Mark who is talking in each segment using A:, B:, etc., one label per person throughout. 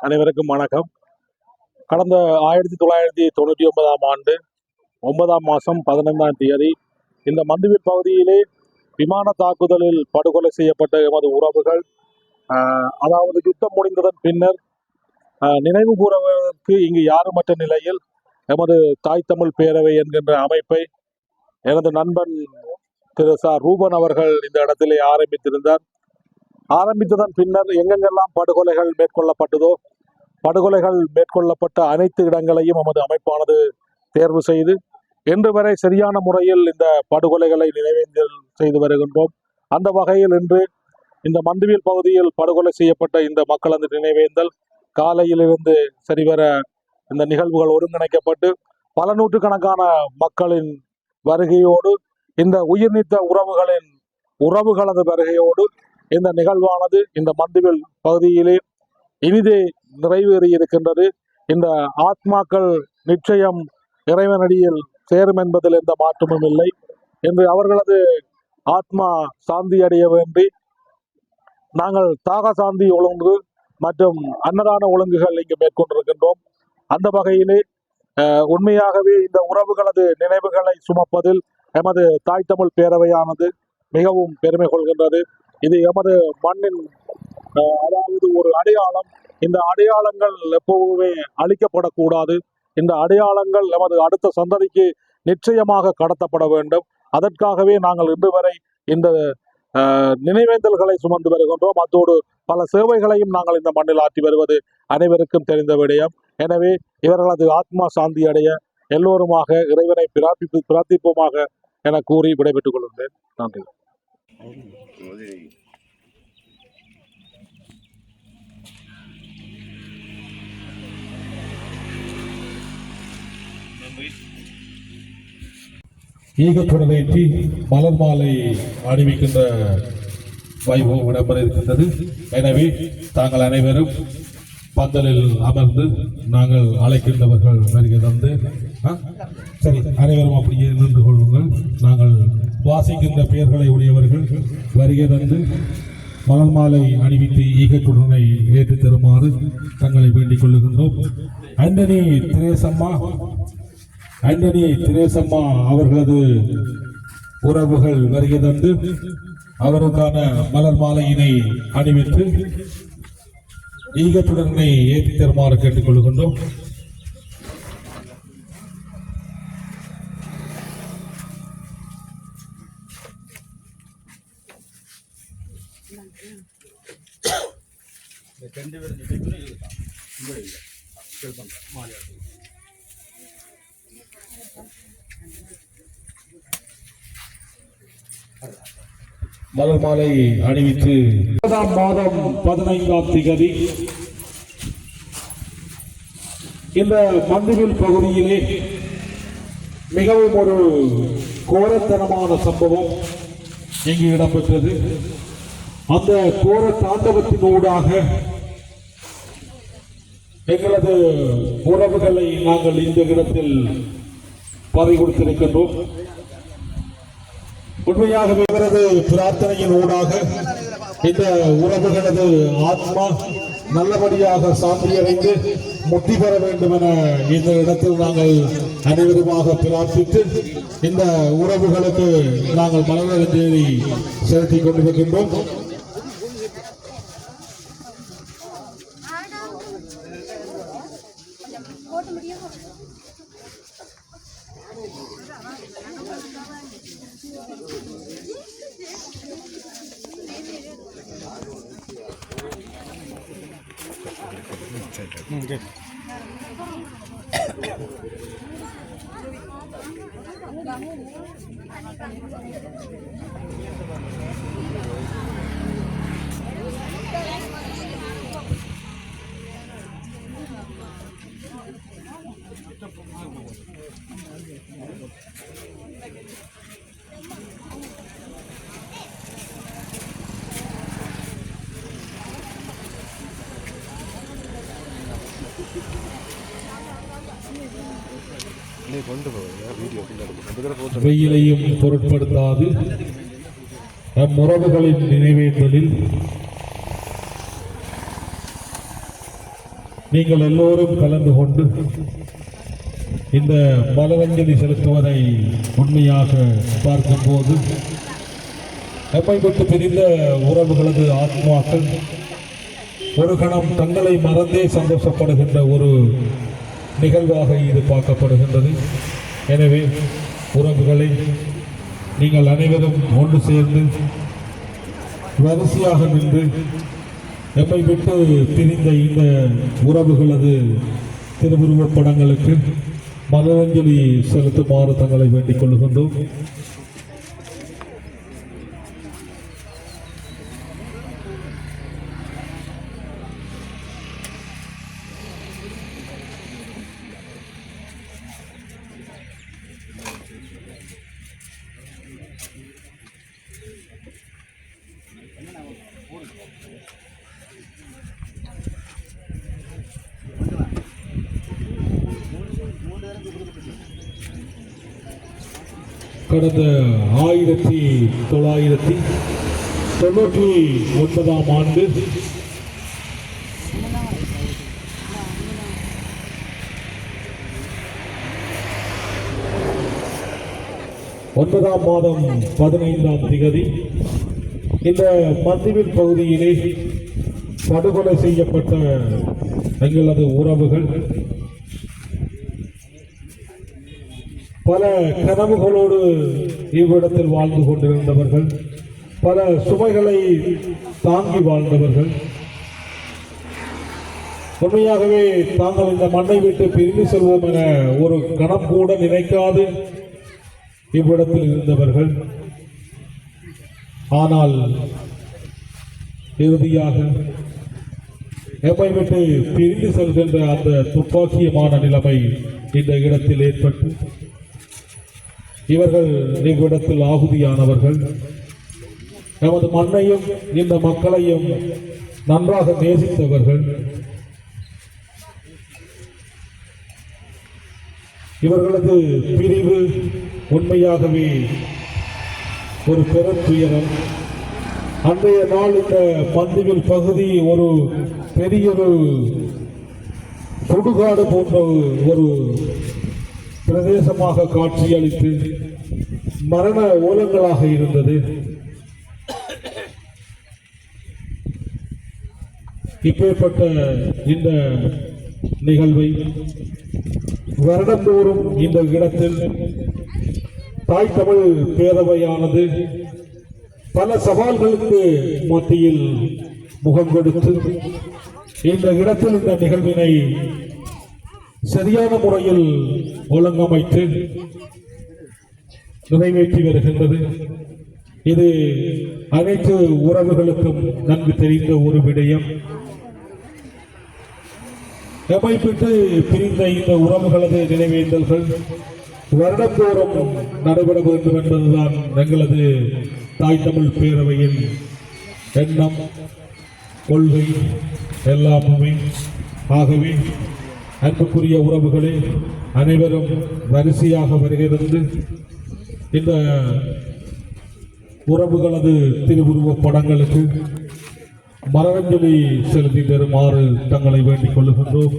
A: அனைவருக்கும் வணக்கம். கடந்த ஆயிரத்தி தொள்ளாயிரத்தி தொண்ணூற்றி ஒன்பதாம் ஆண்டு ஒன்பதாம் மாதம் பதினைந்தாம் தேதி இந்த மந்துவில் பகுதியிலே விமான தாக்குதலில் படுகொலை செய்யப்பட்ட எமது உறவுகள் ஆஹ், அதாவது யுத்தம் முடிந்ததன் பின்னர் ஆஹ், நினைவு கூறுவதற்கு இங்கு யாருமற்ற நிலையில் எமது தாய் தமிழ் பேரவை என்கின்ற அமைப்பை எனது நண்பன் திரு ச. ரூபன் அவர்கள் இந்த இடத்திலே ஆரம்பித்திருந்தார். ஆரம்பித்ததன் பின்னர் எங்கெங்கெல்லாம் படுகொலைகள் மேற்கொள்ளப்பட்டதோ படுகொலைகள் மேற்கொள்ளப்பட்ட அனைத்து இடங்களையும் நமது அமைப்பானது தேர்வு செய்து இன்று வரை சரியான முறையில் இந்த படுகொலைகளை நினைவேந்தல் செய்து வருகின்றோம். அந்த வகையில் இன்று இந்த மந்துவில் பகுதியில் படுகொலை செய்யப்பட்ட இந்த மக்களது நினைவேந்தல் காலையிலிருந்து சரிவர இந்த நிகழ்வுகள் ஒருங்கிணைக்கப்பட்டு பல நூற்றுக்கணக்கான மக்களின் வருகையோடு இந்த உயிர் நீத்த உறவுகளின் உறவுகளது வருகையோடு இந்த நிகழ்வானது இந்த மந்துவில் பகுதியிலே இனிதே நிறைவேறி இருக்கின்றது. இந்த ஆத்மாக்கள் நிச்சயம் இறைவனடியில் சேரும் என்பதில் எந்த மாற்றமும் இல்லை. என்று அவர்களது ஆத்மா சாந்தி அடைய வேண்டி நாங்கள் தாக சாந்தி ஒழுங்கு மற்றும் அன்னதான ஒழுங்குகள் இங்கு மேற்கொண்டிருக்கின்றோம். அந்த வகையிலே உண்மையாகவே இந்த உறவுகளது நினைவுகளை சுமப்பதில் எமது தாய் தமிழ் பேரவையானது மிகவும் பெருமை கொள்கின்றது. இது எமது மண்ணின் அதாவது ஒரு அடையாளம். இந்த அடையாளங்கள் எப்பவுமே அழிக்கப்படக்கூடாது. இந்த அடையாளங்கள் எமது அடுத்த சந்ததிக்கு நிச்சயமாக கடத்தப்பட வேண்டும். அதற்காகவே நாங்கள் இன்று வரை இந்த நினைவேந்தல்களை சுமந்து வருகின்றோம். அத்தோடு பல சேவைகளையும் நாங்கள் இந்த மண்ணில் ஆற்றி வருவது அனைவருக்கும் தெரிந்த விடயம். எனவே இவர்களது ஆத்மா சாந்தி அடைய எல்லோருமாக இறைவனை பிரார்த்திப்பு பிரார்த்திப்போமாக என கூறி விடைபெற்றுக் கொள்கின்றேன் நன்றி. ஈகத்துடனேற்றி மலர் மாலை அணிவிக்கின்ற வைபவம் இடம்பெற இருக்கின்றது எனவே தாங்கள் அனைவரும் பந்தலில் அமர்ந்து நாங்கள் அழைக்கின்றவர்கள் வருகை தந்து சரி அனைவரும் அப்படியே நின்று கொள்ளுங்கள். நாங்கள் வாசிக்கின்ற பெயர்களை உடையவர்கள் வருகை தந்து மலர் மாலை அணிவித்து ஈகத்துடனை ஏற்றி தருமாறு தங்களை வேண்டிக் கொள்ளுகின்றோம். அண்டனி திரேசம்மா ஆண்டனி திரேசம்மா அவர்களது உறவுகள் வருகை தந்து அவருக்கான மலர் மாலையினை அணிவித்து ஈகத்துடனை ஏற்றி தருமாறு கேட்டுக் மலர் மாலை அணிவித்து மாதம் பதினைந்தாம் திகதி இந்த மந்திரில் பகுதியிலே மிகவும் ஒரு கோரத்தனமான சம்பவம் இங்கு இடம்பெற்றது. அந்த கோர தாண்டவத்தினூடாக எங்களது உறவுகளை நாங்கள் இந்த இடத்தில் பறி கொடுத்திருக்கின்றோம் உண்மையாகவே இவரது பிரார்த்தனையின் ஊடாக இந்த உறவுகளது ஆத்மா நல்லபடியாக சாந்தியடைந்து முக்தி பெற வேண்டும் என இந்த இடத்தில் நாங்கள் அனைவருமாக பிரார்த்தித்து இந்த உறவுகளுக்கு நாங்கள் மலரஞ்சலி செலுத்திக் கொண்டிருக்கின்றோம்.
B: போட்டு முடியும்?
A: வெயிலையும் பொருட்படுத்தாது. நம் உறவுகளின் நினைவேந்தலில் நீங்கள் எல்லோரும் கலந்து கொண்டு இந்த மலரஞ்சலி செலுத்துவதை உண்மையாக பார்க்கும்போது நம்மை விட்டு பிரிந்த உறவுகளது ஆத்மாக்கள் ஒரு கணம் தங்களை மறந்தே சந்தோஷப்படுகின்ற ஒரு நிகழ்வாக இது பார்க்கப்படுகின்றது. எனவே உறவுகளை நீங்கள் அனைவரும் ஒன்று சேர்ந்து வரிசையாக நின்று எம்மை விட்டு பிரிந்த இந்த உறவுகளது திருவுருவப் படங்களுக்கு மலரஞ்சலி செலுத்துமாறு தங்களை வேண்டிக் கொள்கின்றோம் கடந்த ஆயிரத்தி தொள்ளாயிரத்தி தொண்ணூற்றி ஒன்பதாம் ஆண்டு ஒன்பதாம் மாதம் பதினைந்தாம் திகதி இந்த மந்திவில் பகுதியிலே படுகொலை செய்யப்பட்ட எங்களது உறவுகள் பல கனவுகளோடு இவ்விடத்தில் வாழ்ந்து கொண்டிருந்தவர்கள் பல சுமைகளை தாங்கி வாழ்ந்தவர்கள். உண்மையாகவே தாங்கள் இந்த மண்ணை விட்டு பிரிந்து செல்வோம் என ஒரு கணம் கூட நினைக்காது இவ்விடத்தில் இருந்தவர்கள். ஆனால் இறுதியாக எம்மை விட்டு பிரிந்து செல்கின்ற அந்த துப்பாக்கியமான நிலைமை இந்த இடத்தில் ஏற்பட்டு இவர்கள் எங்களிடத்தில் ஆகுதியானவர்கள். நமது மண்ணையும் இந்த மக்களையும் நன்றாக நேசித்தவர்கள். இவர்களது பிரிவு உண்மையாகவே ஒரு பெரும் துயரம் அன்றைய நாள் இந்த பந்துவில் பகுதி ஒரு பெரிய ஒரு சுடுகாடு போன்ற ஒரு பிரதேசமாக காட்சியளித்து மரண ஓலங்களாக இருந்தது. இப்பேற்பட்ட இந்த நிகழ்வை வருடந்தோறும் இந்த இடத்தில் தாய் தமிழ் பேரவையானது பல சவால்களுக்கு மத்தியில் முகம் கொடுத்து இந்த இடத்தில் இந்த நிகழ்வினை சரியான முறையில் ஒழுங்கமைத்து நிறைவேற்றி வருகின்றது. இது அனைத்து உறவுகளுக்கும் நன்கு தெரிந்த ஒரு விடயம். எமைப்பிட்டு பிரிந்த இந்த உறவுகளது நினைவேந்தல்கள் வருடந்தோறும் நடைபெற வேண்டும் என்பதுதான் எங்களது தாய் தமிழ் பேரவையின் எண்ணம் கொள்கை எல்லாமுமே. ஆகவே அன்புக்குரிய உறவுகளே அனைவரும் வரிசையாக வருகிறது. இந்த உறவுகளது திருவுருவப் படங்களுக்கு மலரஞ்சலி செலுத்தி தருமாறு தங்களை வேண்டிக் கொள்ளுகின்றோம்.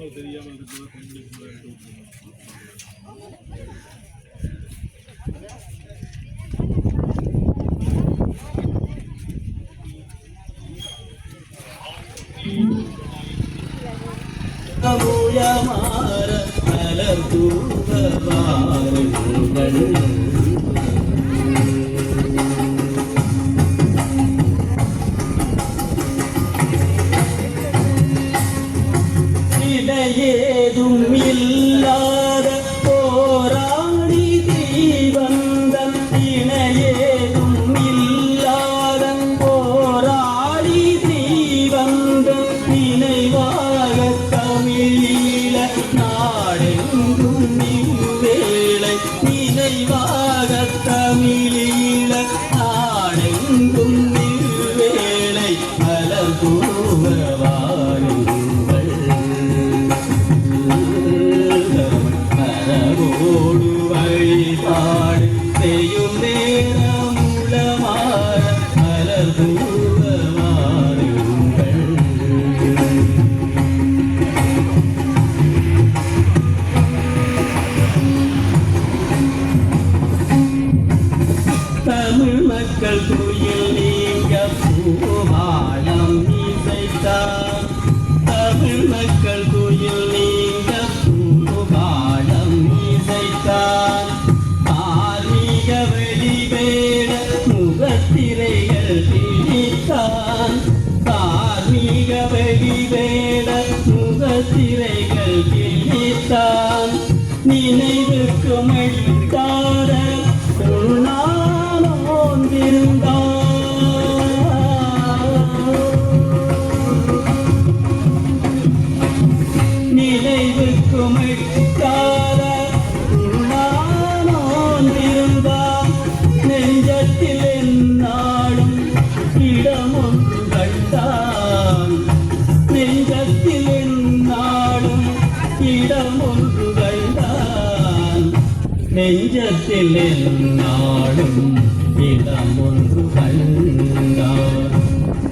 B: மூலமாற இடமொன்று கண்டான் நெஞ்சத்தில் என்னாலும் இடமொன்று கண்டான். நெஞ்சத்தில் என்னாலும் இடம் ஒன்று கண்டான்.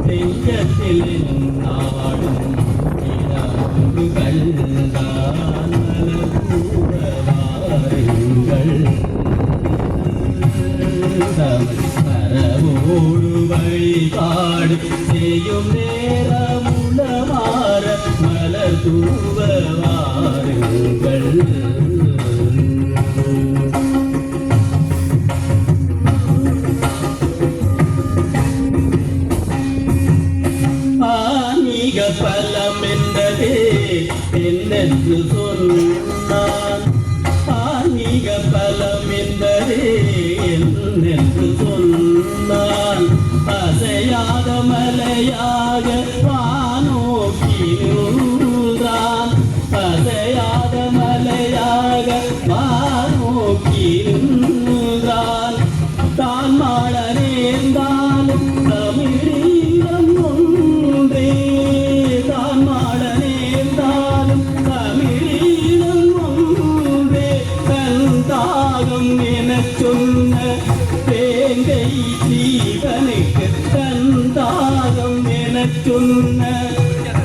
B: நெஞ்சத்தில் என்னாலும் இடம் ஒன்று கண்டான். பரவோடு வழிபாடு வழிபாடு செய்யும் நேரமுளமாற மலர் தூவ வாருங்கள் ஆன்மீக பலம் என்றதே என்னென்று சொன்னான். ஆன்மீக பலம் என்றதே என்னென்று சொன்னான். அசையாத Yeah. எனச் சொன்ன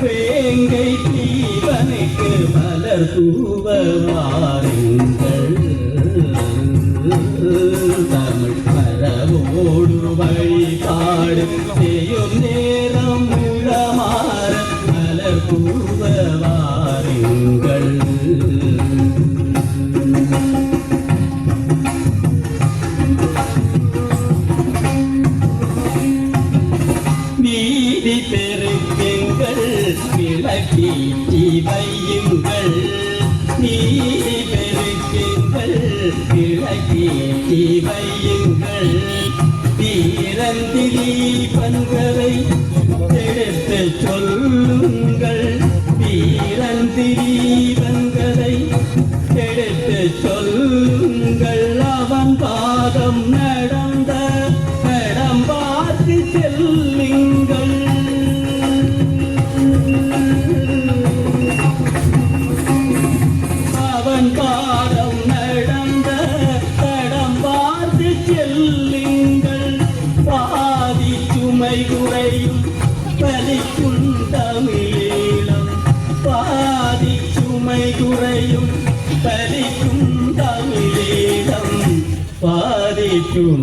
B: வேங்கை ஜீவனுக்கு மலர் தூவ வாருங்கள் தமிழ் மரபோடு வழிபாடு செய்யும் நேரம் உளமாற மலர் தூவ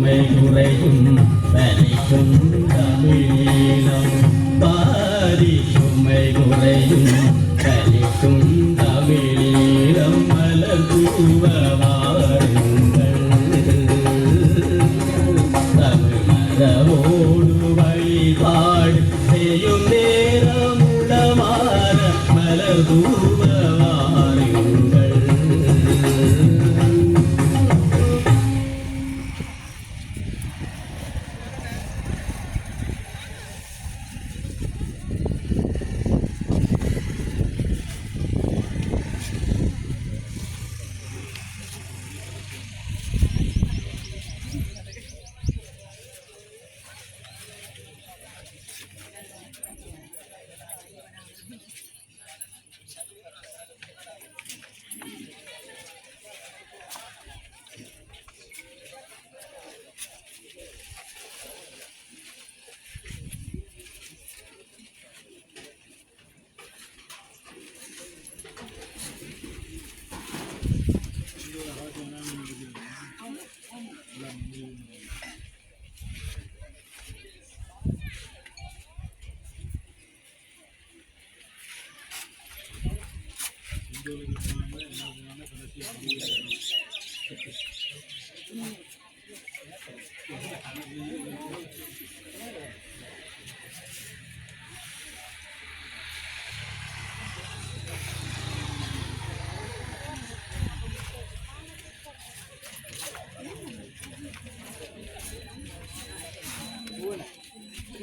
B: சுமை குறையும் பலிக்கும் தமிழீழம் பாரி சுமை உரையும் பறிக்கும் தமிழீழம் மலர் தூவ தமிழ் வழிபாடு செய்யும் நேரம் உளமாற மலர் தூவ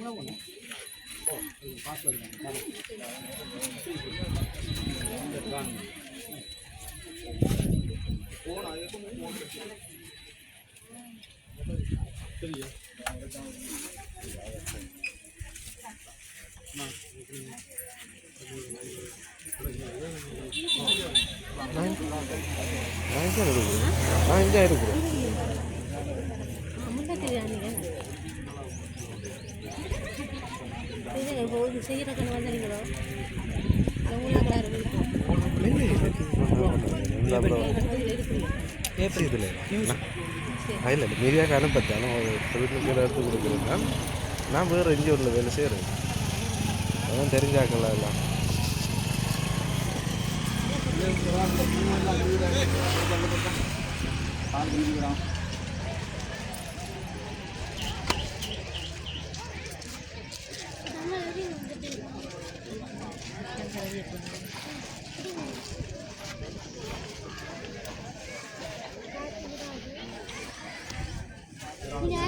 C: 나오네. 어, 이거 봤어요. ஏசி இதில் இல்லை இல்லை மீதியாக அனுப்பத்தேன் நான் ஒரு வீட்டுக்கு எடுத்து கொடுக்குறேன் நான் வேறு எங்கே உள்ள வேலை செய்கிறேன் அதான் தெரிஞ்சாக்கலாம் எல்லாம்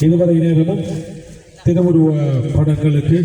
A: ഇന്ന് പറയുന്ന വിമൻ திருவுருவ படங்களுக்கு